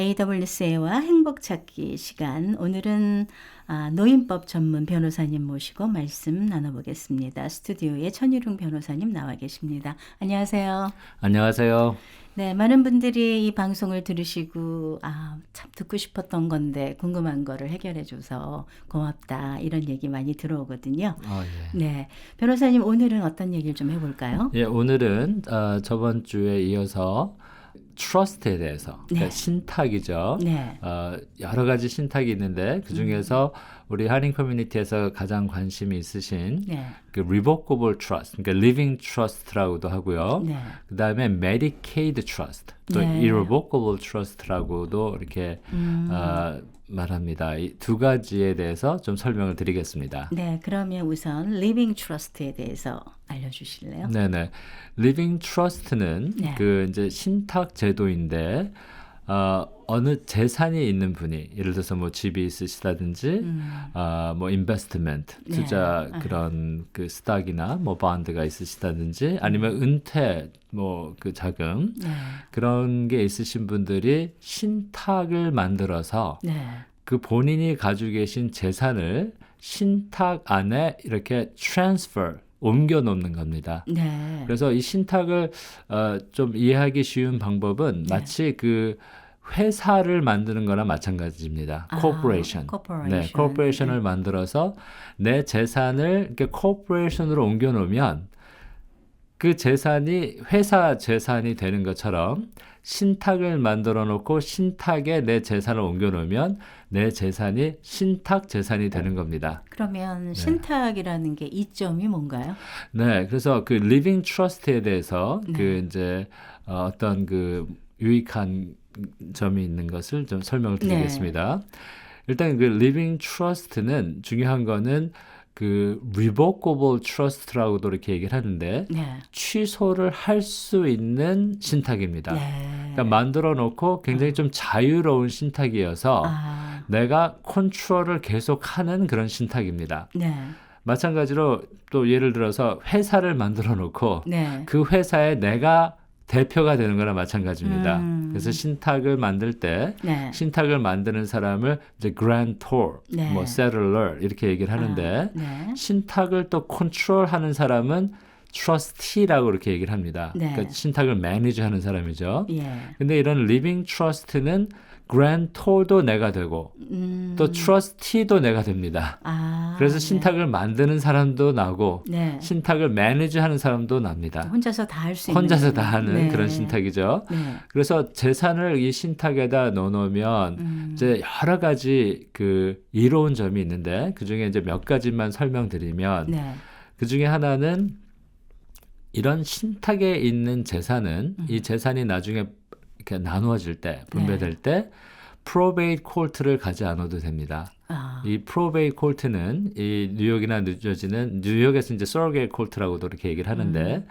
AWC와 행복 찾기 시간. 오늘은 아, 노인법 전문 변호사님 모시고 말씀 나눠보겠습니다. 스튜디오에 천일웅 변호사님 나와 계십니다. 안녕하세요. 안녕하세요. 네, 많은 분들이 이 방송을 들으시고 아, 참 듣고 싶었던 건데 궁금한 거를 해결해 줘서 고맙다. 이런 얘기 많이 들어오거든요. 아, 예. 네. 변호사님 오늘은 어떤 얘기를 좀 해볼까요? 예, 오늘은 어, 저번 주에 이어서 트러스트에 대해서 그러니까 네. 신탁이죠. 네. 어, 여러 가지 신탁이 있는데 그 중에서 우리 한인 커뮤니티에서 가장 관심이 있으신 네. 그 revocable trust, 그러니까 living trust라고도 하고요. 네. 그 다음에 Medicaid trust, 또 네. irrevocable trust라고도 이렇게 음. 어, 말합니다. 이 두 가지에 대해서 좀 설명을 드리겠습니다. 네, 그러면 우선 리빙 트러스트에 대해서 알려주실래요? 네네. 리빙 트러스트는 네. 그 이제 신탁 제도인데 어, 어느 재산이 있는 분이 예를 들어서 뭐 집이 있으시다든지 음. 아, 뭐 인베스트먼트 네. 투자 아. 그런 그 스탁이나 뭐 본드가 있으시다든지 아니면 은퇴 뭐 그 자금 네. 그런 게 있으신 분들이 신탁을 만들어서 네. 그 본인이 가지고 계신 재산을 신탁 안에 이렇게 트랜스퍼 옮겨 놓는 겁니다. 네. 그래서 이 신탁을 어, 좀 이해하기 쉬운 방법은 네. 마치 그 회사를 만드는 거나 마찬가지입니다. 아, corporation. corporation. 네, corporation을 만들어서 내 재산을 이렇게 corporation으로 옮겨 놓으면 그 재산이 회사 재산이 되는 것처럼 신탁을 만들어 놓고 신탁에 내 재산을 옮겨 놓으면 내 재산이 신탁 재산이 되는 겁니다. 그러면 신탁이라는 게 이점이 뭔가요? 네, 그래서 그 리빙 트러스트에 대해서 네. 그 이제 어, 어떤 그 유익한 점이 있는 것을 좀 설명을 네. 드리겠습니다. 일단 그 리빙 트러스트는 중요한 거는 그 revocable trust라고도 이렇게 얘기를 하는데 네. 취소를 할 수 있는 신탁입니다. 네. 그러니까 만들어 놓고 굉장히 좀 자유로운 신탁이어서 아, 내가 컨트롤을 계속하는 그런 신탁입니다. 네. 마찬가지로 또 예를 들어서 회사를 만들어 놓고 네. 그 회사에 내가 대표가 되는 거나 마찬가지입니다. 음. 그래서 신탁을 만들 때 네. 신탁을 만드는 사람을 이제 grantor, 네. 뭐 settler 이렇게 얘기를 하는데 아, 네. 신탁을 또 컨트롤하는 사람은 trustee라고 이렇게 얘기를 합니다. 네. 그러니까 신탁을 매니지하는 사람이죠. 예. 근데 이런 living trust는 grantor도 내가 되고 음. 또 trustee도 내가 됩니다. 아. 그래서 네. 신탁을 만드는 사람도 나고 네. 신탁을 매니지하는 사람도 납니다. 혼자서 다 할 수 있는 혼자서 다 하는 네. 그런 신탁이죠. 네. 그래서 재산을 이 신탁에다 넣어놓으면 음. 이제 여러 가지 그 이로운 점이 있는데 그 중에 이제 몇 가지만 설명드리면 네. 그 중에 하나는 이런 신탁에 있는 재산은 음. 이 재산이 나중에 이렇게 나누어질 때 네. 분배될 때 프로베이트 콜트를 가지 않아도 됩니다. 아. 이 프로베이트 콜트는 이 뉴욕이나 뉴저지는 뉴욕에서 이제 서로게이트 콜트라고도 이렇게 얘기를 하는데 음.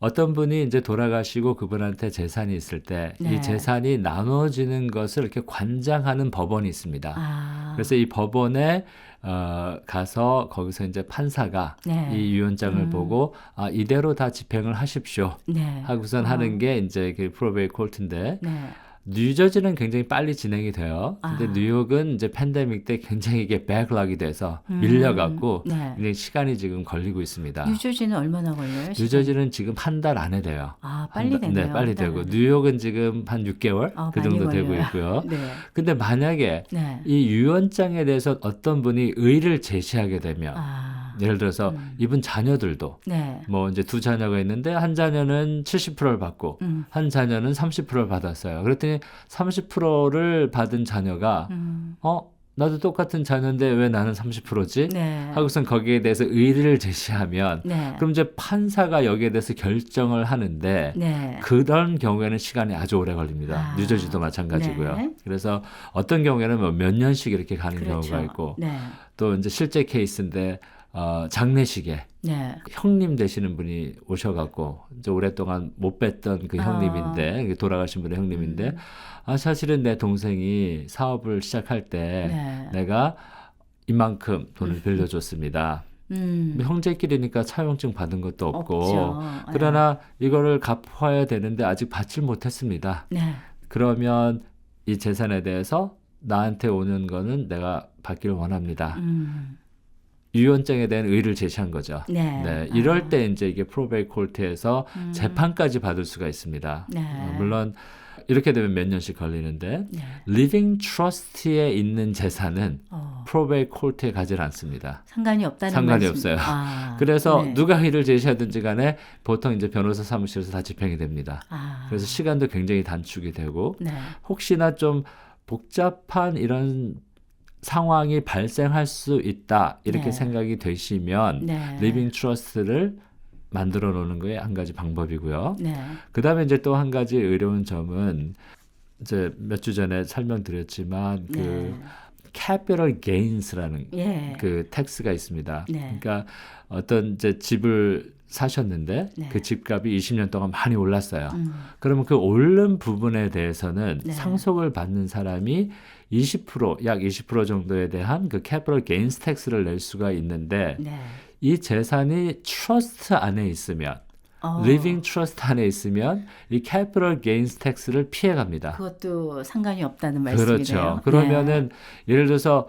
어떤 분이 이제 돌아가시고 그분한테 재산이 있을 때이 네. 재산이 나눠지는 것을 이렇게 관장하는 법원이 있습니다. 아. 그래서 이 법원에 어, 가서 거기서 이제 판사가 네. 이 유언장을 음. 보고 아 이대로 다 집행을 하십시오 네. 하고선 어. 하는 게 이제 그 프로베이트 콜트인데 네. 뉴저지는 굉장히 빨리 진행이 돼요. 근데 아. 뉴욕은 이제 팬데믹 때 굉장히 이게 백락이 돼서 음. 밀려갖고 네. 굉장히 시간이 지금 걸리고 있습니다. 뉴저지는 얼마나 걸려요? 뉴저지는 지금 한 달 안에 돼요. 아, 한 빨리 달- 되네요. 네, 빨리 되고 안에. 뉴욕은 지금 한 6개월 어, 그 많이 정도 되고 걸려요. 있고요. 네. 근데 만약에 네. 이 유언장에 대해서 어떤 분이 의를 제시하게 되면 아. 예를 들어서 음. 이분 자녀들도 네. 뭐 이제 두 자녀가 있는데 한 자녀는 70%를 받고 음. 한 자녀는 30%를 받았어요. 그랬더니 30%를 받은 자녀가 음. 어 나도 똑같은 자녀인데 왜 나는 30%지? 네. 하고선 거기에 대해서 의의를 제시하면 네. 그럼 이제 판사가 여기에 대해서 결정을 하는데 네. 그런 경우에는 시간이 아주 오래 걸립니다. 아, 뉴저지도 마찬가지고요. 네. 그래서 어떤 경우에는 뭐몇 년씩 이렇게 가는 그렇죠. 경우가 있고 네. 또 이제 실제 케이스인데 어, 장례식에 네. 형님 되시는 분이 오셔갖고 이제 오랫동안 못 뵀던 그 아. 형님인데 돌아가신 분의 형님인데 음. 아 사실은 내 동생이 사업을 시작할 때 네. 내가 이만큼 돈을 빌려줬습니다. 음. 뭐 형제끼리니까 차용증 받은 것도 없고 없죠. 그러나 이거를 갚아야 되는데 아직 받질 못했습니다. 네. 그러면 이 재산에 대해서 나한테 오는 거는 내가 받기를 원합니다. 음. 유언장에 대한 의를 제시한 거죠. 네. 네, 이럴 아. 때 이제 이게 프로베이 콜트에서 음. 재판까지 받을 수가 있습니다. 네. 어, 물론 이렇게 되면 몇 년씩 걸리는데 네. 리빙 트러스트에 있는 재산은 어, 프로베이 콜트에 가지 않습니다. 상관이 없다는 상관이 말씀. 없어요. 아, 그래서 네. 누가 의를 제시하든지 간에 보통 이제 변호사 사무실에서 다 집행이 됩니다. 아, 그래서 시간도 굉장히 단축이 되고 네. 혹시나 좀 복잡한 이런 상황이 발생할 수 있다 이렇게 네. 생각이 되시면 네. 리빙 트러스트를 만들어 놓는 거에 한 가지 방법이고요. 네. 그다음에 이제 또 한 가지 의료운 점은 이제 몇 주 전에 설명드렸지만 그 네. capital gains라는 예. 그 텍스가 있습니다. 네. 그러니까 어떤 이제 집을 사셨는데 네. 그 집값이 20년 동안 많이 올랐어요. 음. 그러면 그 오른 부분에 대해서는 네. 상속을 받는 사람이 20%, 약 20% 정도에 대한 그 capital gains tax를 낼 수가 있는데 네. 이 재산이 트러스트 안에 있으면 어, 리빙 트러스트 안에 있으면 이 capital gains tax를 피해 갑니다. 그것도 상관이 없다는 말씀이네요. 그렇죠. 그러면은 예를 들어서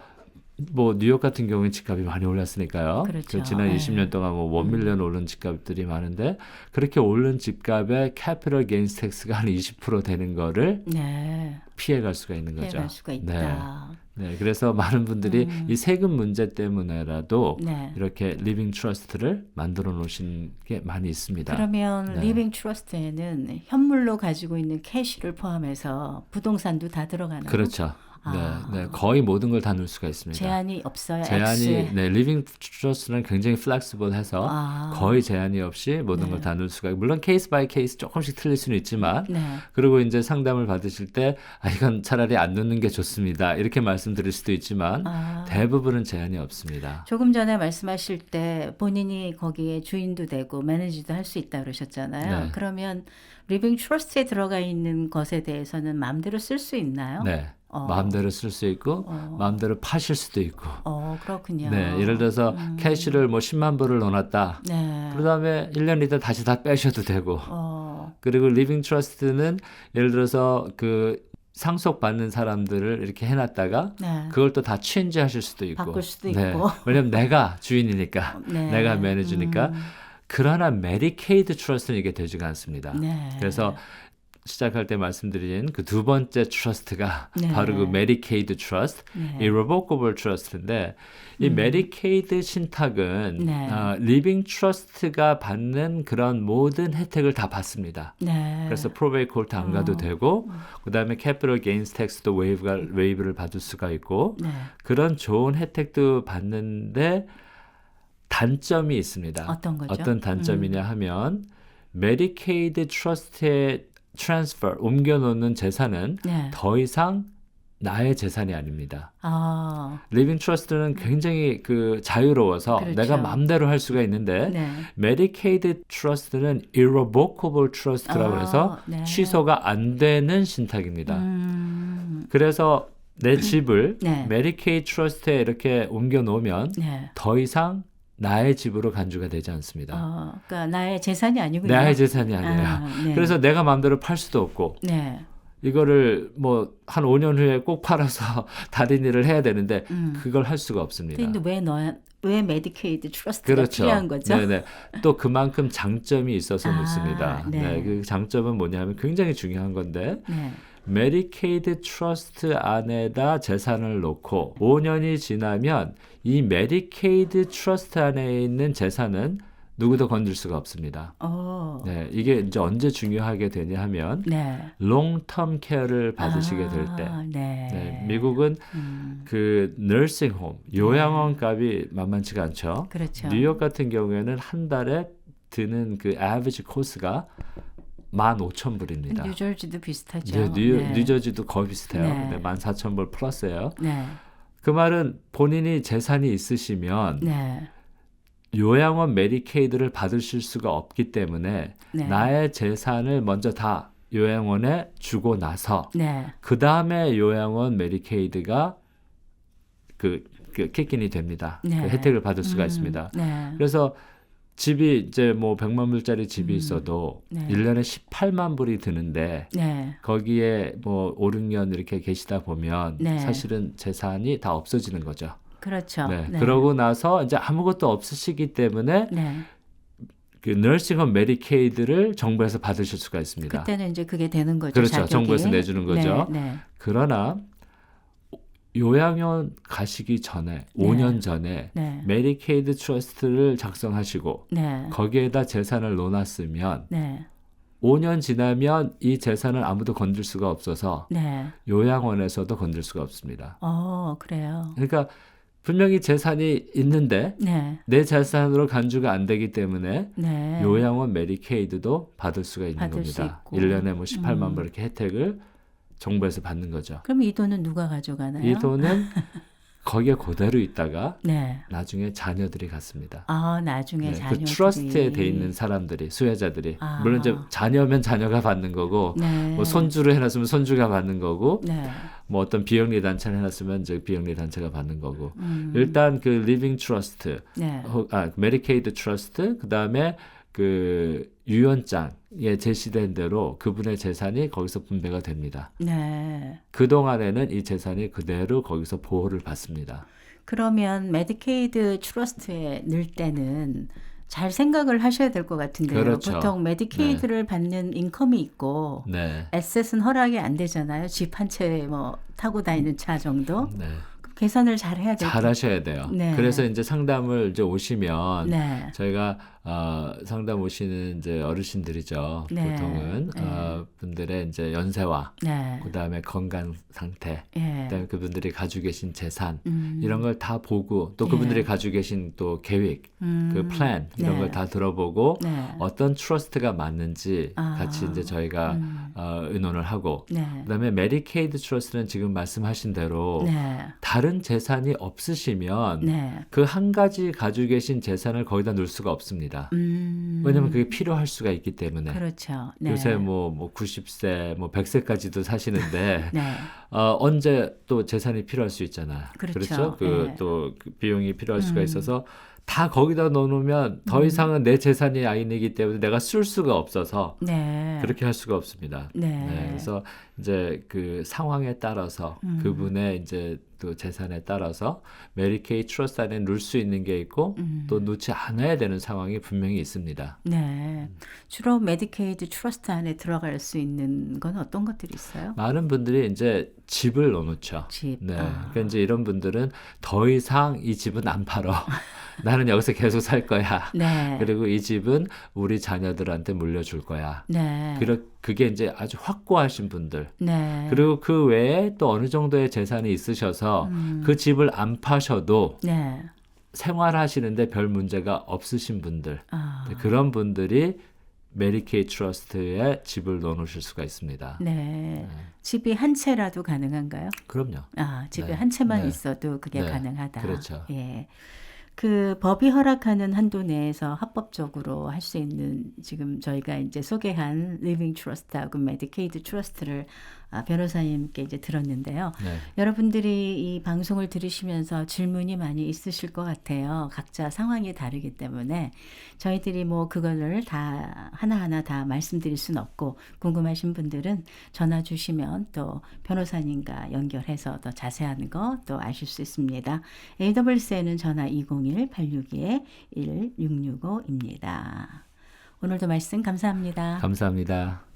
뭐 뉴욕 같은 경우는 집값이 많이 올랐으니까요. 그렇죠. 그 지난 네. 20년 동안 뭐 원밀리언 오른 집값들이 많은데 그렇게 오른 집값의 capital gains tax가 한 20% 되는 거를 네. 네. 피해 갈 수가 있는 거죠. 피해갈 수가 네. 있다. 네. 그래서 많은 분들이 음. 이 세금 문제 때문에라도 네. 이렇게 리빙 트러스트를 만들어 놓으신 게 많이 있습니다. 그러면 네. 리빙 트러스트에는 현물로 가지고 있는 캐시를 포함해서 부동산도 다 들어가나요? 그렇죠. 아. 네, 네. 거의 모든 걸 다 넣을 수가 있습니다. 제한이 없어요. 제한이 액수에. 네, 리빙 트러스트는 굉장히 플렉시블해서 아. 거의 제한이 없이 모든 네. 걸다 넣을 수가 있고 물론 케이스 바이 케이스 조금씩 틀릴 수는 있지만 네. 그리고 이제 상담을 받으실 때 아, 이건 차라리 안 넣는 게 좋습니다 이렇게 말씀드릴 수도 있지만 아. 대부분은 제한이 없습니다. 조금 전에 말씀하실 때 본인이 거기에 주인도 되고 매니지도 할 수 있다 그러셨잖아요. 네. 그러면 리빙 트러스트에 들어가 있는 것에 대해서는 마음대로 쓸 수 있나요? 네, 어. 마음대로 쓸 수 있고 어. 마음대로 파실 수도 있고. 어, 그렇군요. 네, 예를 들어서 음. 캐시를 뭐 10만 불을 넣어놨다. 네. 그다음에 1년 있다 다시 다 빼셔도 되고. 어, 그리고 리빙 트러스트는 예를 들어서 그 상속 받는 사람들을 이렇게 해놨다가 네. 그걸 또다 체인지 하실 수도 있고. 바꿀 수도 네. 있고. 왜냐면 내가 주인이니까. 네. 내가 매니지니까. 음, 그러나 메디케이드 트러스트는 이게 되지가 않습니다. 네. 그래서 시작할 때 말씀드린 그 두 번째 트러스트가 네. 바로 그 메디케이드 트러스트, 네. irrevocable trust인데 이 음. 메디케이드 신탁은 네. 어, 리빙 트러스트가 받는 그런 모든 혜택을 다 받습니다. 네. 그래서 프로베이 콜트 안 가도 어. 되고 그다음에 캐피털 게인스 텍스도 웨이브가 웨이브를 받을 수가 있고 네. 그런 좋은 혜택도 받는데 단점이 있습니다. 어떤 거죠? 음. 어떤 단점이냐 하면 메디케이드 트러스트에 트랜스퍼 옮겨 놓는 재산은 네. 더 이상 나의 재산이 아닙니다. 아, 리빙 트러스트는 굉장히 그 자유로워서 그렇죠. 내가 마음대로 할 수가 있는데 네. 메디케이드 트러스트는 irrevocable trust라고 아, 해서 네. 취소가 안 되는 신탁입니다. 음, 그래서 내 집을 네. 메디케이드 트러스트에 이렇게 옮겨 놓으면 네. 더 이상 나의 집으로 간주가 되지 않습니다. 어, 그러니까 나의 재산이 아니군요. 나의 재산이 아니라. 아, 네. 그래서 내가 마음대로 팔 수도 없고 네. 이거를 뭐 한 5년 후에 꼭 팔아서 다른 일을 해야 되는데 음. 그걸 할 수가 없습니다. 근데 왜 너, 왜 메디케이드 트러스트가 그렇죠. 필요한 거죠? 네네. 또 그만큼 장점이 있어서 아, 놓습니다. 네. 네. 그 장점은 뭐냐면 굉장히 중요한 건데 네. 메디케이드 트러스트 안에다 재산을 놓고 5년이 지나면 이 메디케이드 트러스트 안에 있는 재산은 누구도 건들 수가 없습니다. 어. 네, 이게 이제 언제 중요하게 되냐 하면 네. 롱텀 케어를 받으시게 될 때. 아, 네. 네, 미국은 음, 그 nursing 요양원 값이 만만치가 않죠. 그렇죠. 뉴욕 같은 경우에는 한 달에 드는 그 average 코스가 15,000불입니다. 뉴저지도 비슷하죠. 네, 뉴, 네. 뉴저지도 거의 비슷해요. 네. 근데 14,000불 플러스예요. 네. 그 말은 본인이 재산이 있으시면 네. 요양원 메디케이드를 받으실 수가 없기 때문에 네. 나의 재산을 먼저 다 요양원에 주고 나서 네. 그 다음에 요양원 메디케이드가 그, 그 킥인이 됩니다. 네. 그 혜택을 받을 수가 음, 있습니다. 네. 그래서 집이 이제 뭐 100만 불짜리 집이 음. 있어도 네. 일 1년에 18만 불이 드는데 네. 거기에 뭐 5, 6년 이렇게 계시다 보면 네. 사실은 재산이 다 없어지는 거죠. 그렇죠. 네. 네. 그러고 나서 이제 아무것도 없으시기 때문에 네. 그 너싱홈 메디케이드를 정부에서 받으실 수가 있습니다. 그때는 이제 그게 되는 거죠. 그렇죠. 자격이. 정부에서 내주는 거죠. 네. 네. 그러나 요양원 가시기 전에 네. 5년 전에 네. 메디케이드 트러스트를 작성하시고 네. 거기에다 재산을 넣어놨으면 네. 5년 지나면 이 재산을 아무도 건들 수가 없어서 네. 요양원에서도 건들 수가 없습니다. 어, 그래요. 그러니까 분명히 재산이 있는데 네. 내 재산으로 간주가 안 되기 때문에 네. 요양원 메디케이드도 받을 수가 있는 받을 수 겁니다. 있고. 1년에 뭐 18만 음. 불 이렇게 혜택을 정부에서 받는 거죠. 그럼 이 돈은 누가 가져가나요? 이 돈은 거기에 그대로 있다가 네. 나중에 자녀들이 갖습니다. 아, 나중에 네, 자녀들이 그 트러스트에 돼 있는 사람들이 수혜자들이 아. 물론 이제 자녀면 자녀가 받는 거고 네. 뭐 손주를 해놨으면 손주가 받는 거고 네. 뭐 어떤 비영리 단체를 해놨으면 이제 비영리 단체가 받는 거고 음. 일단 그 리빙 트러스트. 아 메디케이드 트러스트 그 다음에 그 유언장에 제시된 대로 그분의 재산이 거기서 분배가 됩니다. 네. 그 동안에는 이 재산이 그대로 거기서 보호를 받습니다. 그러면 메디케이드 트러스트에 넣을 때는 잘 생각을 하셔야 될 것 같은데요. 그렇죠. 보통 메디케이드를 받는 인컴이 있고 네. 에셋은 허락이 안 되잖아요. 집 한 채 뭐 타고 다니는 차 정도. 네. 계산을 잘 해야 될잘 하셔야 돼요. 네. 그래서 이제 상담을 이제 오시면 네. 저희가 어, 상담 오시는 이제 어르신들이죠. 네. 보통은 네. 어, 분들의 이제 연세와 네. 그다음에 건강 상태, 예. 그다음에 그분들이 가지고 계신 재산 음. 이런 걸 다 보고 또 예. 그분들이 가지고 계신 또 계획, 음. 그 플랜 이런 네. 걸다 들어보고 네. 어떤 트러스트가 맞는지 아. 같이 이제 저희가 음. 어, 의논을 하고 네. 그다음에 메디케이드 트러스트는 지금 말씀하신 대로 네. 다른 재산이 없으시면 네. 그한 가지 가지고 계신 재산을 거기다 넣을 수가 없습니다. 음. 왜냐면 그게 필요할 수가 있기 때문에. 그렇죠. 네. 요새 뭐, 뭐 90세, 뭐 100세까지도 사시는데 네. 어, 언제 또 재산이 필요할 수 있잖아요. 그렇죠. 그 네. 또그 비용이 필요할 수가 음. 있어서 다 거기다 넣어놓으면 더 음. 이상은 내 재산이 아니기 때문에 내가 쓸 수가 없어서 네. 그렇게 할 수가 없습니다. 네. 그래서 이제 그 상황에 따라서 음. 그분의 이제 또 재산에 따라서 메리케이 트러스트 안에 넣을 수 있는 게 있고 음. 또 넣지 않아야 되는 상황이 분명히 있습니다. 네. 주로 메디케이드 트러스트 안에 들어갈 수 있는 건 어떤 것들이 있어요? 많은 분들이 이제 집을 넣어놓죠. 집. 네. 아. 그러니까 이제 이런 분들은 더 이상 이 집은 안 팔어. 나는 여기서 계속 살 거야. 네. 그리고 이 집은 우리 자녀들한테 물려줄 거야. 네. 그러, 그게 이제 아주 확고하신 분들. 네. 그리고 그 외에 또 어느 정도의 재산이 있으셔서 음. 그 집을 안 파셔도 네. 생활하시는데 별 문제가 없으신 분들. 아. 네, 그런 분들이 메리케이 트러스트에 집을 넣어놓으실 수가 있습니다. 네. 집이 한 채라도 가능한가요? 그럼요. 아, 집에 네. 한 채만 네. 있어도 그게 네. 가능하다. 그렇죠. 예. 그 법이 허락하는 한도 내에서 합법적으로 할 수 있는 지금 저희가 이제 소개한 리빙 트러스트하고 메디케이드 트러스트를 아, 변호사님께 이제 들었는데요. 네. 여러분들이 이 방송을 들으시면서 질문이 많이 있으실 것 같아요. 각자 상황이 다르기 때문에 저희들이 뭐 그거를 다 하나하나 다 말씀드릴 수는 없고 궁금하신 분들은 전화 주시면 또 변호사님과 연결해서 더 자세한 거 또 아실 수 있습니다. AWC에는 전화 201-862-1665입니다. 오늘도 말씀 감사합니다. 감사합니다.